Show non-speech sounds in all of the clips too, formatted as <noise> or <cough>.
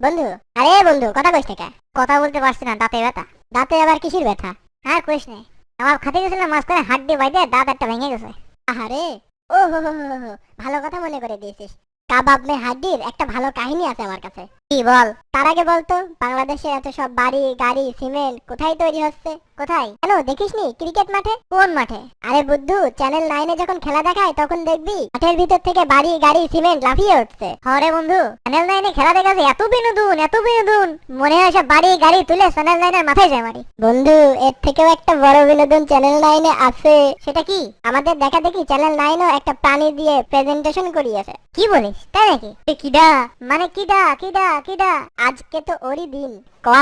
বন্ধু আরে বন্ধু কথা কইস থেকে। কথা বলতে পারছি না দাঁতে ব্যথা। দাঁতে আবার কিসির ব্যথা? আর কইস নে আমার খাতে গেছিলাম মাঝ করে দিয়ে বাইদে দাঁত একটা ভেঙে গেছে। আহারে! ও হো হো হো, ভালো কথা মনে করে দিয়েছিস। কাবাব মে হাড্ডির একটা ভালো কাহিনী আছে আমার কাছে। কি বল? তার আগে বলতো, বাংলাদেশে এত সব বাড়ি, গাড়ি, সিমেন্ট কোথায় তৈরি হচ্ছে? কোথায়? কেন, দেখিসনি? ক্রিকেট মাঠে? কোন মাঠে? আরে বুদ্ধু চ্যানেল নাইনে যখন খেলা দেখায়, তখন দেখবি, মাঠের ভিতর থেকে বাড়ি, গাড়ি, সিমেন্ট লাফিয়ে উঠছে। হরে বন্ধু চ্যানেল নাইনে খেলা দেখাছে এত বিনোদন এত বিনোদন! মনে হয় সব বাড়ি, গাড়ি তুলে চ্যানেল নাইনের মাথায় যায় মারি। বন্ধু, এর থেকেও একটা বড় বিনোদন চ্যানেল নাইনে আছে। সেটা কি? আমাদের দেখা দেখি চ্যানেল নাইনও একটা প্রাণী দিয়ে প্রেজেন্টেশন করিয়েছে। কি বলিস, তাই নাকি? কিডা? মানে কিডা কিডা? কিডা আজকে তো ওরই দিন।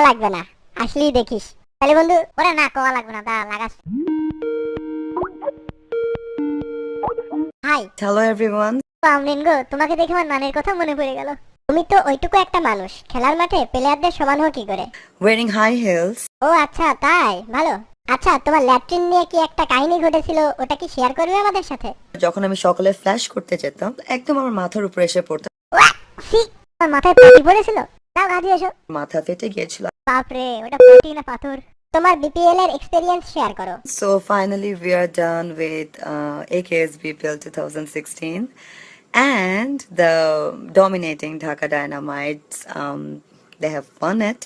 লাগবে না আসলেই দেখিস। তাহলে বন্ধু ওরে না লাগবে না দা লাগাস। হাই। Everyone. পামলিন তোমাকে দেখে আমার নানের কথা মনে পড়ে গেল। তুমি তো ওইটুকু একটা মানুষ খেলার মাঠে প্লেয়ারদের সমান হো কি করে? High heels. ও আচ্ছা তাই ভালো। আচ্ছা তোমার ল্যাট্রিন নিয়ে কি একটা কাহিনী ঘটেছিল ওটা কি শেয়ার করবে আমাদের সাথে? যখন আমি সকালে ফ্ল্যাশ করতে যেতাম একদম আমার মাথার উপরে এসে পড়তো। তোমার মাথায় পাটি পড়েছিল তাও গাজি এসো মাথা ফেটে গিয়েছিল বাপরে ওটা পাটি না পাথর তোমার বিপিএল এর এক্সপেরিয়েন্স শেয়ার করো So finally we are done with uh, AKS BPL 2016 and the dominating Dhaka Dynamites. Um, they have won it.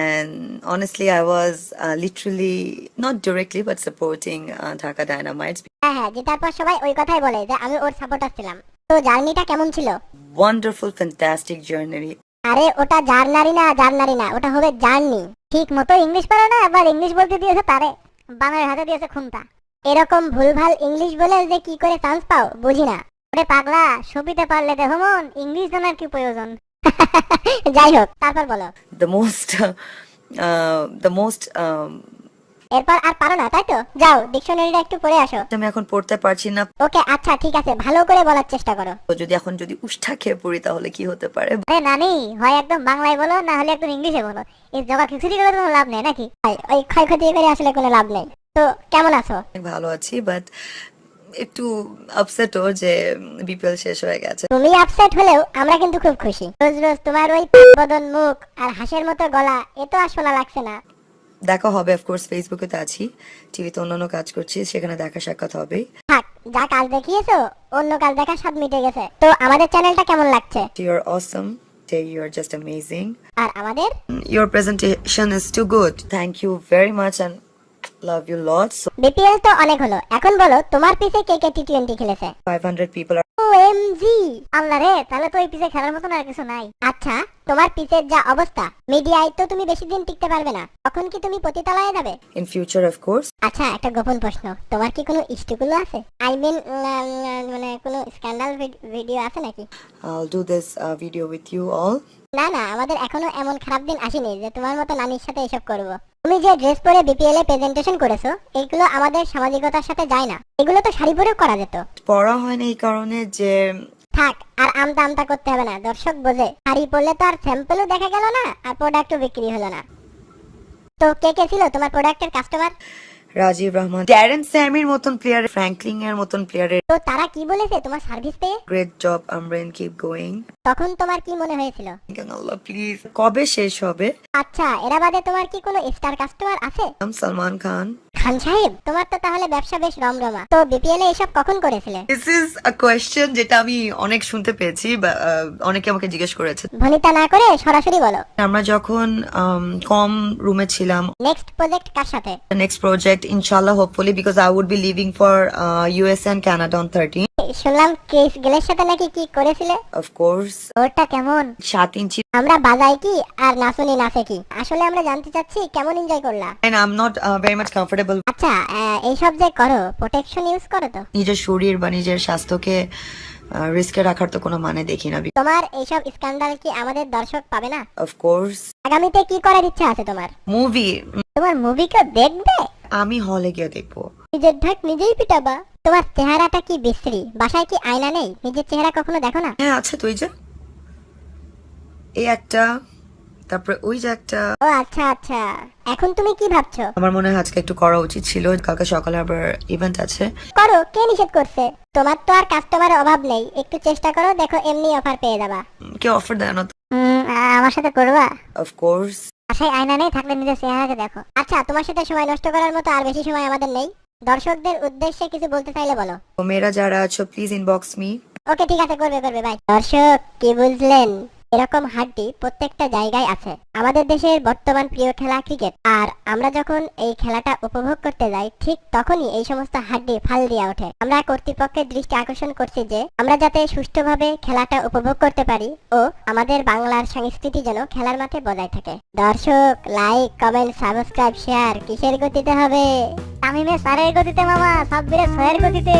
And honestly, I was uh, literally, not directly, but supporting uh, Dhaka Dynamites. হ্যাঁ হ্যাঁ যে তারপর সবাই ওই কথাই বলে যে আমি ওর সাপোর্টার ছিলাম তো জার্নিটা কেমন ছিল Wonderful, fantastic journey. আরে ওটা জার্নারি না জার্নারি না ওটা হবে জার্নি। ঠিক মতো ইংলিশ পারে না আবার ইংলিশ বলতে দিয়েছে তারে। বাংলার হাতে দিয়েছে খুনটা। এরকম ভুলভাল ইংলিশ বলে যে কি করে চান্স পাও বুঝি না। ওরে পাগলা ছবিতে পারলে দেখো মন ইংলিশ জানার কি প্রয়োজন? <laughs> যাই হোক তারপর বলো। The most, <laughs> uh, the most um, এরপর আর পারো না তাই তো? যাও ডিকশনারিটা একটু পড়ে আসো। আমি এখন পড়তে পারছি না। ওকে আচ্ছা ঠিক আছে ভালো করে বলার চেষ্টা করো। তো যদি এখন যদি উষ্ঠা খেয়ে পড়ি তাহলে কি হতে পারে? আরে নানি হয় একদম বাংলায় বলো না হলে একদম ইংলিশে বলো। এই জগা খিচুড়ি করে কোনো লাভ নেই নাকি? ভাই, ওই ক্ষয়ক্ষতি করে আসলে কোনো লাভ নেই। তো কেমন আছো? ভালো আছি বাট একটু আপসেটও যে বিপিএল শেষ হয়ে গেছে। তুমি আপসেট হলেও আমরা কিন্তু খুব খুশি। রোজ রোজ তোমার ওই বদন মুখ আর হাসির মতো গলা এ তো আর শোনা লাগছে না। দেখা হবে অফকোর্স ফেসবুকে তো আছি টিভিতে অন্যান্য কাজ করছি সেখানে দেখা সাক্ষাৎ হবে থাক যা কাজ দেখিয়েছো অন্য কাজ দেখা সব মিটে গেছে তো আমাদের চ্যানেলটা কেমন লাগছে you are awesome. you are just amazing. আর আমাদের Your presentation is too good. Thank you very much and you lots. BPL তো অনেক হলো। এখন বলো তোমার পিছে কে কে টি টোয়েন্টি খেলেছে? 500 people are ও এমজি আল্লাহ রে তাহলে তো ওই পিছে খেলার মতন আর কিছু নাই। আচ্ছা তোমার পিছের যা অবস্থা মিডিয়ায় তো তুমি বেশি দিন টিকতে পারবে না। তখন কি তুমি পতিতালয়ে যাবে? In future, of course. আচ্ছা একটা গোপন প্রশ্ন। তোমার কি কোনো ইস্টিগুলো আছে? আই মিন মানে কোনো স্ক্যান্ডাল ভিডিও আছে নাকি? Do this uh, video with you all. না না আমাদের এখনও এমন খারাপ দিন আসেনি যে তোমার মতো নানির সাথে এসব করব। তুমি যে ড্রেস পরে বিপিএল এ প্রেজেন্টেশন করেছ এগুলো আমাদের সামাজিকতার সাথে যায় না। এগুলো তো শাড়ি পরেও করা যেত। পড়া হয়নি এই কারণে যে থাক আর আমতা আমতা করতে হবে না। দর্শক বোঝে শাড়ি পরলে তো আর স্যাম্পলও দেখা গেল না আর প্রোডাক্টও বিক্রি হলো না। তো কে কে ছিল তোমার প্রোডাক্টের কাস্টমার রাজীব রহমান ড্যারেন স্যামির মতন প্লেয়ার ফ্র্যাঙ্কলিং এর মতন প্লেয়ারের তো তারা কি বলেছে? তোমার সার্ভিস পেয়ে? গ্রেট জব আমরেন কিপ গোয়িং তখন তোমার কি মনে হয়েছিল? আল্লাহ প্লিজ কবে শেষ হবে? আচ্ছা এরা বাদে তোমার কি কোনো স্টার কাস্টমার আছে? সালমান খান খান সাহেব তোমার তো তাহলে ব্যবসা বেশ রমরমা। তো বিপিএল এ এসব কখন করেছিলে? দিস ইজ আ কোয়েশ্চেন যেটা আমি অনেক শুনতে পেয়েছি বা আহ, অনেকে আমাকে জিজ্ঞেস করেছে। ভনিতা না করে সরাসরি বলো। আমরা যখন কম রুমে ছিলাম নেক্সট প্রজেক্ট কার সাথে? নেক্সট প্রজেক্ট ইনশাল্লাহ hopefully because I would be living for US and Canada on thirteen শুনলাম কেস গেলের সাথে নাকি কি করেছিলে? অফকোর্স ওটা কেমন? সাত ইঞ্চি আমরা বাজাই কি আর নাচুনি নাচে কি আসলে আমরা জানতে চাচ্ছি কেমন এনজয় করলা? And I'm not uh, very much comfortable. আচ্ছা এইসব যে করো প্রোটেকশন ইউজ করো তো? নিজের শরীর বা নিজের স্বাস্থ্যকে রিস্কে রাখার তো কোনো মানে দেখি না। তোমার এইসব স্ক্যান্ডাল কি আমাদের দর্শক পাবে না? অফকোর্স আগামীতে কি করার ইচ্ছা আছে তোমার? মুভি তোমার মুভি কেউ দেখবে? আমি হলে গিয়ে দেখব। নিজের ঢাক নিজেই পিটাবা। তোমার চেহারাটা কি বিশ্রী? বাসায় কি আয়না নেই? নিজের চেহারা কখনো দেখো না? হ্যাঁ আছে তুই যে। এই একটা তারপরে ওই যে একটা। ও আচ্ছা আচ্ছা। এখন তুমি কি ভাবছ? আমার মনে হয় আজকে একটু করা উচিত ছিল কালকে সকালে আবার ইভেন্ট আছে। করো কে নিষেধ করছে? তোমার তো আর কাস্টমারের অভাব নেই। একটু চেষ্টা করো দেখো এমনি অফার পেয়ে যাবা। কেউ অফার দেয় না উম, আ- আমার সাথে করবা? Of course. আশায় আয়না নেই থাকলে নিজের চেহারাকে দেখো। আচ্ছা তোমার সাথে সময় নষ্ট করার মতো আর বেশি সময় আমাদের নেই। দর্শকদের উদ্দেশ্যে কিছু বলতে চাইলে বলো। তো মেয়েরা যারা আছো প্লিজ ইনবক্স মি ওকে ঠিক আছে করবে করবে ভাই দর্শক কি বুঝলেন? এরকম হাড্ডি প্রত্যেকটা জায়গায় আছে। আমাদের দেশের বর্তমান প্রিয় খেলা ক্রিকেট। আর আমরা যখন এই খেলাটা উপভোগ করতে যাই, ঠিক তখনই এই সমস্ত হাড্ডি ফাল দিয়া ওঠে। আমরা কর্তৃপক্ষের দৃষ্টি আকর্ষণ করছি যে, আমরা যাতে সুষ্ঠুভাবে খেলাটা উপভোগ করতে পারি ও আমাদের বাংলার সংস্কৃতি যেন খেলার মাঠে বজায় থাকে। দর্শক লাইক কমেন্ট সাবস্ক্রাইব শেয়ার কিসের গতিতে হবে? তামিমের স্যারের গতিতে মামা, সাব্বিরের ছয়ের গতিতে।